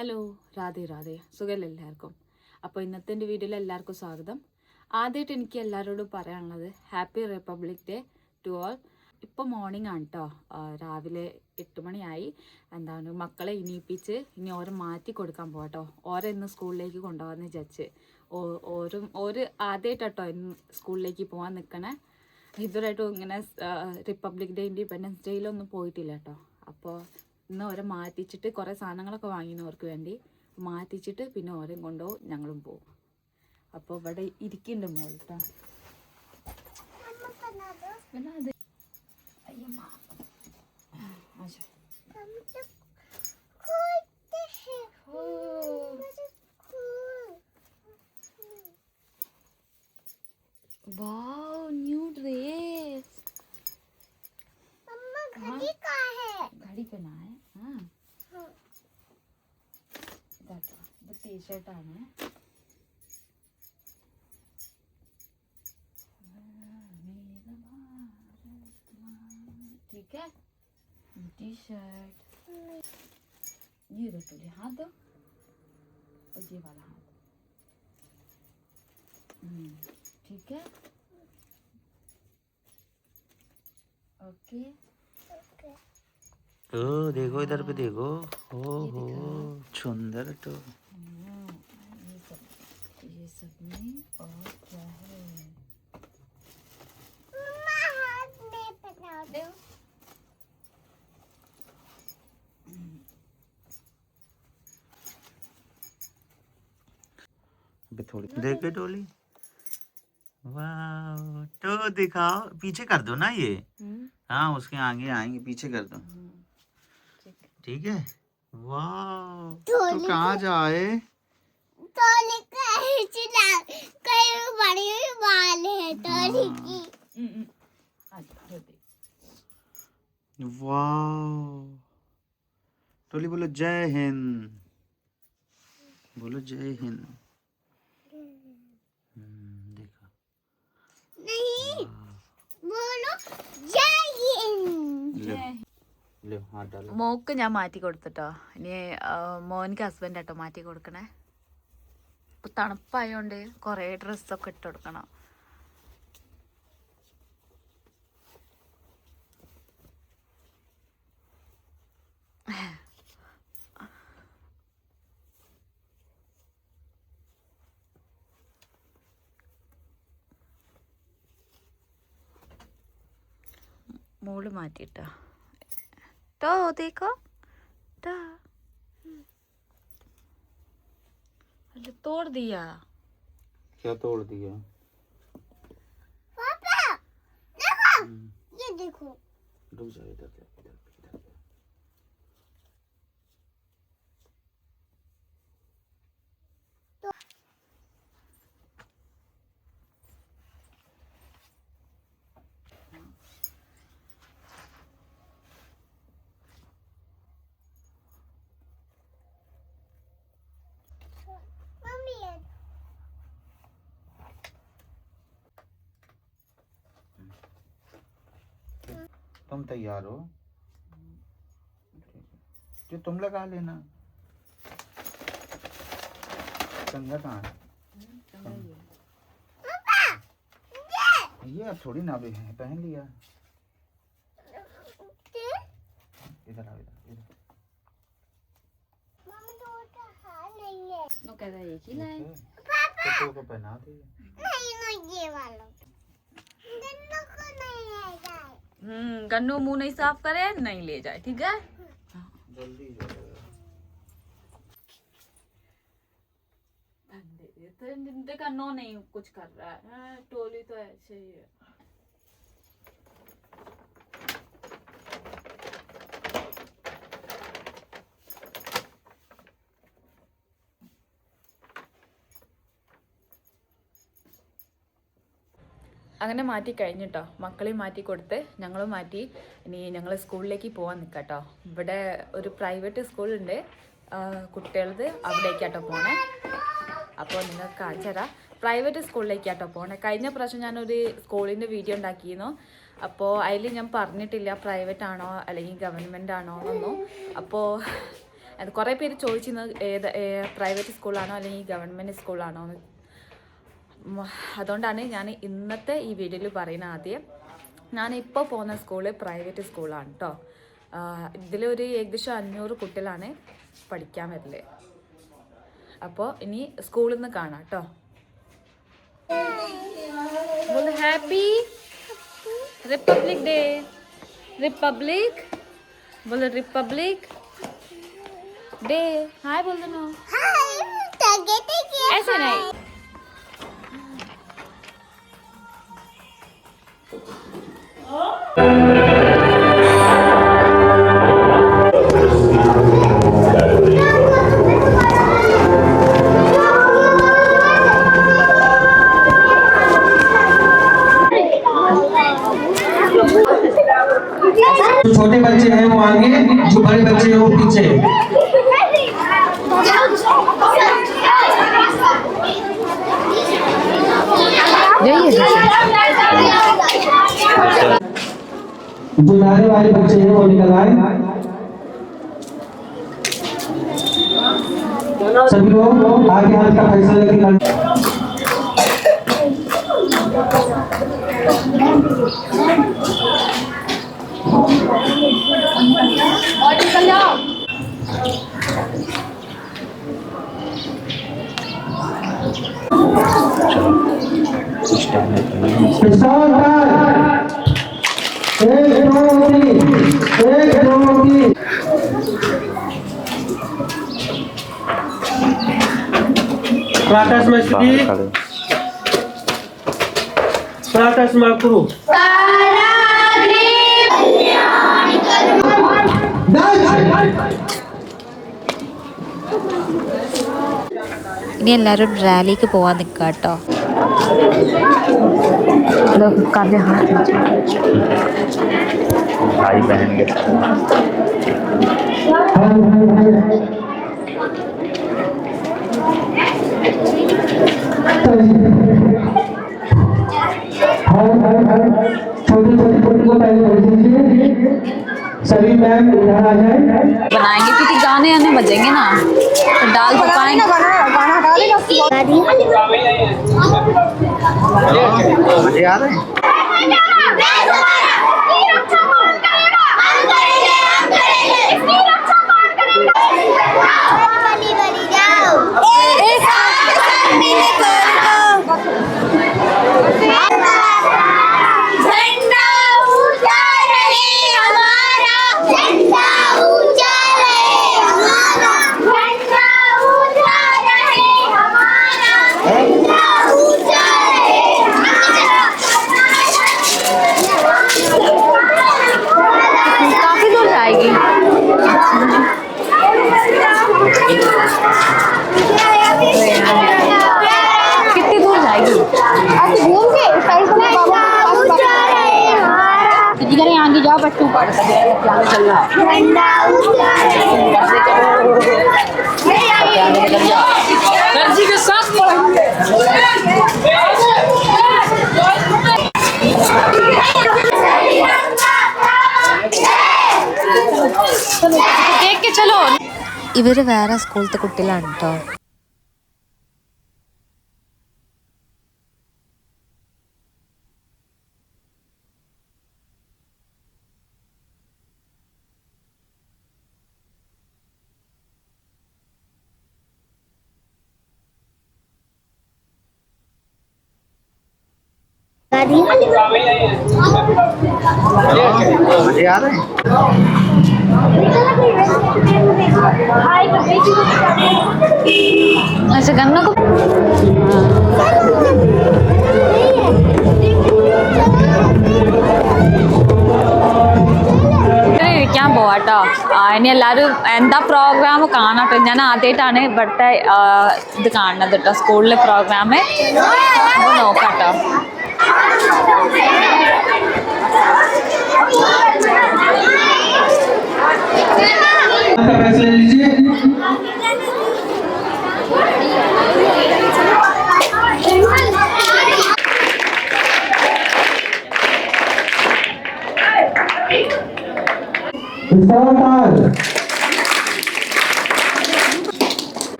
Hello Radhe Radhe. സുഖമല്ല എല്ലാവർക്കും? അപ്പോൾ ഇന്നത്തെ എന്റെ വീഡിയോയിൽ എല്ലാവർക്കും സ്വാഗതം. ആദ്യമായിട്ട് എനിക്ക് എല്ലാവരോടും പറയാനുള്ളത് happy Republic Day to all. ഇപ്പോൾ മോർണിംഗ് ആണ് കേട്ടോ രാവിലെ എട്ട് മണിയായി. എന്താണ് മക്കളെ ഇനിയിപ്പിച്ച് ഇനി ഓരോ മാറ്റി കൊടുക്കാൻ പോകട്ടോ ഓരോ ഇന്ന് സ്കൂളിലേക്ക് കൊണ്ടുപോകാമെന്ന് വിചാരിച്ച്. ഓരും ഓരോ ഒരു ആദ്യമായിട്ടോ ഇന്ന് സ്കൂളിലേക്ക് പോകാൻ നിൽക്കണേ. ഇതുവരായിട്ടും ഇങ്ങനെ റിപ്പബ്ലിക് ഡേ ഇൻഡിപെൻഡൻസ് ഡേയിലൊന്നും പോയിട്ടില്ല കേട്ടോ അപ്പോൾ ഇന്ന് ഓരെ മാറ്റിച്ചിട്ട് കുറേ സാധനങ്ങളൊക്കെ വാങ്ങിനവർക്ക് വേണ്ടി. മാറ്റിച്ചിട്ട് പിന്നെ ഓരോ കൊണ്ടോ ഞങ്ങളും പോകും അപ്പോൾ ഇവിടെ ഇരിക്കുന്നുണ്ട് മോളത്ത Wow, new അത് हाँ। घड़ी का है। घड़ी पहना है। हाँ।, हाँ। that the तो, t-shirt ആണ് ठीक है? टी शर्ट ये दो तो तुझे हाथ दो। और ये वाला हाथ। हम्म, ठीक है? ओके। okay. ओ देखो इधर पे देखो। ओ हो। सुंदर तो। हाँ, ये सब ये सब में और क्या है? थोड़ी देख के टोली। वाह तो दिखाओ पीछे कर दो ना ये। हम्म। हाँ उसके आगे आएँगे पीछे कर दो। हम्म, ठीक। है? वाह तो कहाँ जाए? हम्म, हम्म। वाह। टोली बोलो जय हिंद। बोलो जय हिंद। हम्म, देखो। ले മോക്ക് ഞാൻ മാറ്റി കൊടുത്തിട്ടോ. ഇനി മോനിക്ക് ഹസ്ബൻഡ് ആട്ടോ മാറ്റി കൊടുക്കണേ. ഇപ്പൊ തണുപ്പായോണ്ട് കൊറേ ഡ്രസ്സൊക്കെ ഇട്ട് കൊടുക്കണം. മോൾ മാറ്റിട്ടോ तो देखो तो अरे तोड़ दिया क्या तोड़ दिया ये देखो रुक जाओ इधर से, इधर तुम तैयार हो। जो तुम लगा लेना। कंगा कहाँ ये अब थोड़ी ना भी है पहन लिया। इधर आओ इधर इधर। मम्मी तो उसका हाथ नहीं है। नो कहता है एक ही लाए तो तो को पहना दे नहीं नहीं ये वाला। दोनों को नहीं है जाए हम्म गन्नू मुँह नहीं साफ़ करे नहीं ले जाए ठीक है? जल्दी तो नहीं कुछ कर रहा है। हाँ, टोली तो ऐसे ही है। അങ്ങനെ മാറ്റി കഴിഞ്ഞിട്ടോ മക്കളെയും മാറ്റി കൊടുത്ത് ഞങ്ങളും മാറ്റി ഇനി ഞങ്ങൾ സ്കൂളിലേക്ക് പോകാൻ നിൽക്കാട്ടോ ഇവിടെ ഒരു പ്രൈവറ്റ് സ്കൂളുണ്ട്. കുട്ടികളത് അവിടേക്കാട്ടോ പോണേ. അപ്പോൾ നിങ്ങൾക്ക് കാണിച്ചു തരാം. പ്രൈവറ്റ് സ്കൂളിലേക്കാട്ടോ പോണേ. കഴിഞ്ഞ പ്രാവശ്യം ഞാനൊരു സ്കൂളിന്റെ വീഡിയോ ഉണ്ടാക്കിയിരുന്നു. അപ്പോൾ അതിൽ ഞാൻ പറഞ്ഞിട്ടില്ല പ്രൈവറ്റ് ആണോ അല്ലെങ്കിൽ ഗവൺമെന്റ് ആണോ എന്നൊന്നും. അപ്പോൾ കുറേ പേര് ചോദിച്ചിരുന്നത് ഏത് പ്രൈവറ്റ് സ്കൂളാണോ അല്ലെങ്കിൽ ഗവൺമെന്റ് സ്കൂളാണോ എന്ന് അതുകൊണ്ടാണ് ഞാൻ ഇന്നത്തെ ഈ വീഡിയോയിൽ പറയുന്നത് ആദ്യം ഞാൻ ഇപ്പോൾ പോകുന്ന സ്കൂള് പ്രൈവറ്റ് സ്കൂളാണ് കേട്ടോ ഇതിലൊരു ഏകദേശം അഞ്ഞൂറ് കുട്ടികളാണ് പഠിക്കാൻ വരല് അപ്പോൾ ഇനി സ്കൂളിൽ നിന്ന് കാണാം കേട്ടോ ഹാപ്പി रिपब्लिक डे रिपब्लिक बोलो रिपब्लिक डे हाय बोल दो हाय तगे तगे ऐसे नहीं Oh! जो बच्चे हैं वो निकल आए। सभी लोग आगे हाथ का फैसला लेके खड़े- स्टार्ट एक दो तीन। एक दो तीन प्राकाश मस्ती प्राकाश माकरू ഇനി എല്ലാവരും റാലിക്ക് പോവാൻ നിൽക്കുക കേട്ടോ भाई बहन के छोटी छोटी कुटी को पहले बैठ दीजिए सभी मैम इधर आ जाए। बनाएँगे क्योंकि गाने आने बजेंगे ना तो दाल पकाएँगे मज़े झंडा ऊंचा रहे देख के चलो ഇവർ വേറെ സ്കൂളത്തെ കുട്ടികളാണ് കേട്ടോ मजे आ रहे हैं अच्छा गन्ना को ഇരിക്കാൻ പോവാട്ടോ ആ, ഇനി എല്ലാവരും എന്താ പ്രോഗ്രാം കാണാട്ടോ ഞാൻ ആദ്യമായിട്ടാണ് ഇവിടുത്തെ ആ, ഇത് കാണുന്നത് കേട്ടോ സ്കൂളിലെ പ്രോഗ്രാം അപ്പോൾ നോക്കാട്ടോ आपका फैसला लीजिए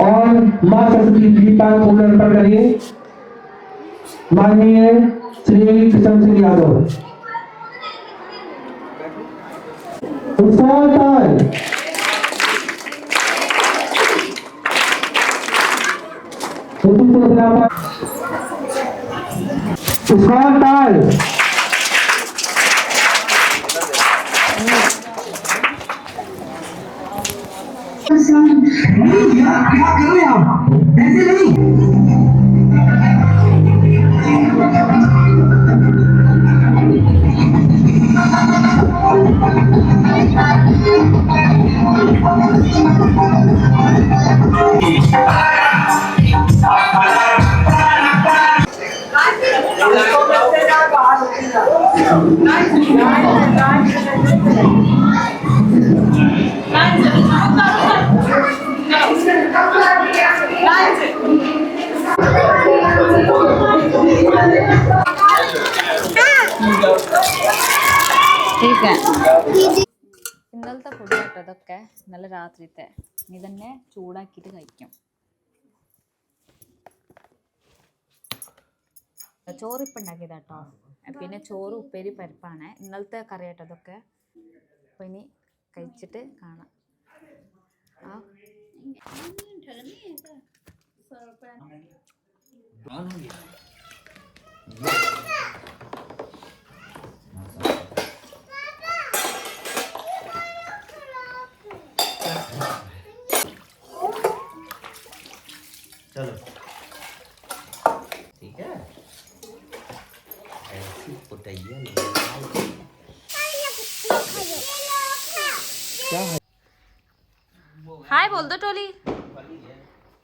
और माँ सरस्वती जी फूल अर्पण करिए। माननीय श्री किशन सिंह यादव उत्साह ताल उत्साह ताल ഇന്നലത്തെ ഫുഡ് കേട്ടോ നല്ല ഇന്നലെ രാത്രിത്തെ. നീ തന്നെ ചൂടാക്കിയിട്ട് കഴിക്കും. ചോറിപ്പുണ്ടാക്കിയതാട്ടോ പിന്നെ ചോറ് ഉപ്പേരി പരിപ്പാണ്. ഇന്നലത്തെ കറി കേട്ടോ അപ്പൊ അപ്പോൾ ഇനി കഴിച്ചിട്ട് കാണാം. ആ. चलो हाय बोल दो टोली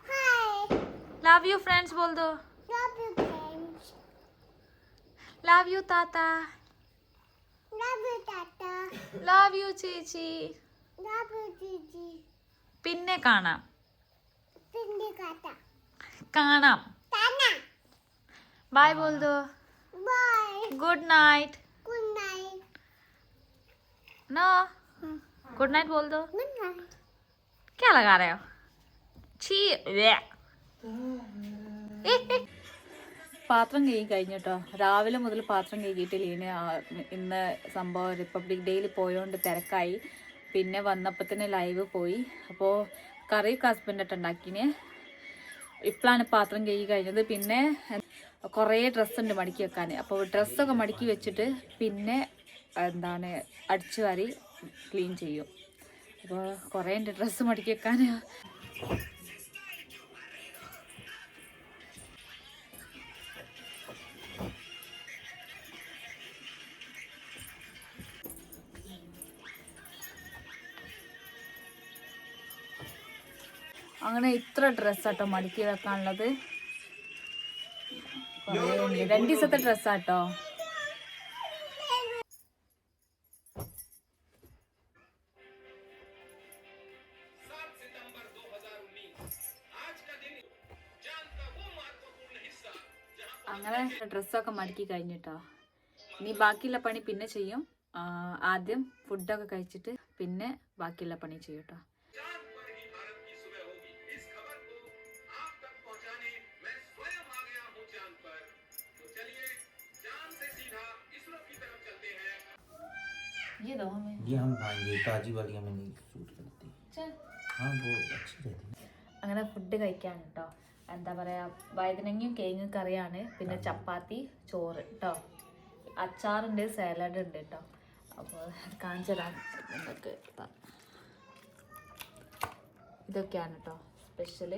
हाय लव यू फ्रेंड्स बोल दो love you friends love you tata love you tata love you ചേച്ചി लव यू दीदी പിന്നെ കാണാം पिंडी काटा കാണാം टाना ബൈ बोल दो bye good night good night no good night बोल दो गुड नाइट क्या लगा रहे हो छी व्या. പാത്രം കഴുകി കഴിഞ്ഞിട്ടോ രാവിലെ മുതൽ പാത്രം കഴുകിയിട്ടില്ല ഇനി ആ- ഇന്ന് സംഭവം റിപ്പബ്ലിക് ഡേയിൽ പോയോണ്ട് തിരക്കായി പിന്നെ വന്നപ്പോൾ തന്നെ ലൈവ് പോയി അപ്പോൾ കറിയൊക്കെ ഹസ്ബൻഡായിട്ട് ഉണ്ടാക്കിന് ഇപ്പോഴാണ് പാത്രം കഴുകി കഴിഞ്ഞത് പിന്നെ കുറേ ഡ്രസ്സുണ്ട് മടക്കി വെക്കാൻ അപ്പോൾ ഡ്രസ്സൊക്കെ മടക്കി വെച്ചിട്ട് പിന്നെ എന്താണ് അടിച്ചു വാരി ക്ലീൻ ചെയ്യും. അപ്പോൾ കുറേ എന്റെ ഡ്രസ്സ് മടക്കി വെക്കാൻ അങ്ങനെ ഇത്ര ഡ്രസ്സാട്ടോ മടക്കി വെക്കാനുള്ളത്. രണ്ടു ദിവസത്തെ ഡ്രസ്സാട്ടോ. ഡ്രസ്സൊക്കെ മടക്കി കഴിഞ്ഞിട്ടോ ഇനി ബാക്കിയുള്ള പണി പിന്നെ ചെയ്യും ആ, ആദ്യം ഫുഡൊക്കെ കഴിച്ചിട്ട് പിന്നെ ബാക്കിയുള്ള പണി ചെയ്യും കേട്ടോ ये दो हमें ये हम खाएंगे ताजी वाली हमें नहीं सूट करती चल हाँ वो अच्छी रहती है അങ്ങനെ ഫുഡ് കഴിക്കാൻ കേട്ടോ എന്താ പറയുക വഴുതനങ്ങയും കേങ്ങും കറിയാണ്. പിന്നെ ചപ്പാത്തി ചോറ് കേട്ടോ അച്ചാറുണ്ട് സാലഡ് ഉണ്ട് കേട്ടോ അപ്പോൾ നമുക്ക് നിങ്ങൾക്ക് ഇതാ. ഇതൊക്കെയാണ് കേട്ടോ സ്പെഷ്യൽ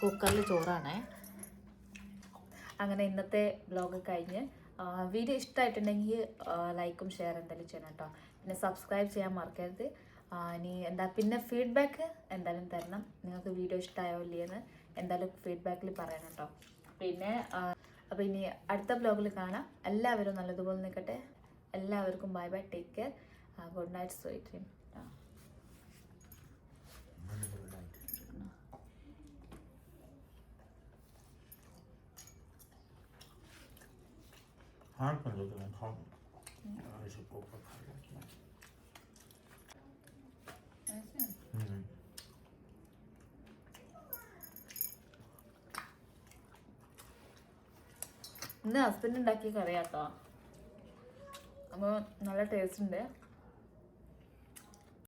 കുക്കറിൽ ചോറാണേ. അങ്ങനെ ഇന്നത്തെ ബ്ലോഗ് കഴിഞ്ഞ്. വീഡിയോ ഇഷ്ടമായിട്ടുണ്ടെങ്കിൽ ലൈക്കും ഷെയർ എന്തായാലും ചെയ്യണം കേട്ടോ പിന്നെ സബ്സ്ക്രൈബ് ചെയ്യാൻ മറക്കരുത്. ഇനി എന്താ പിന്നെ ഫീഡ്ബാക്ക് എന്തായാലും തരണം നിങ്ങൾക്ക് വീഡിയോ ഇഷ്ടമായോ ഇല്ലയെന്ന് എന്തായാലും ഫീഡ്ബാക്കിൽ പറയണം കേട്ടോ പിന്നെ അപ്പോൾ ഇനി അടുത്ത ബ്ലോഗിൽ കാണാം എല്ലാവരും നല്ലതുപോലെ നിൽക്കട്ടെ എല്ലാവർക്കും bye bye take care good night sweet dream हाँ कर लो तो मैं खाऊंगा ऐसे पोपा खा लो हम्म ഇന്ന് ഹസ്ബൻഡ് ഉണ്ടാക്കിയ കറിയാട്ടോ. അപ്പോൾ നല്ല ടേസ്റ്റ് ഉണ്ട്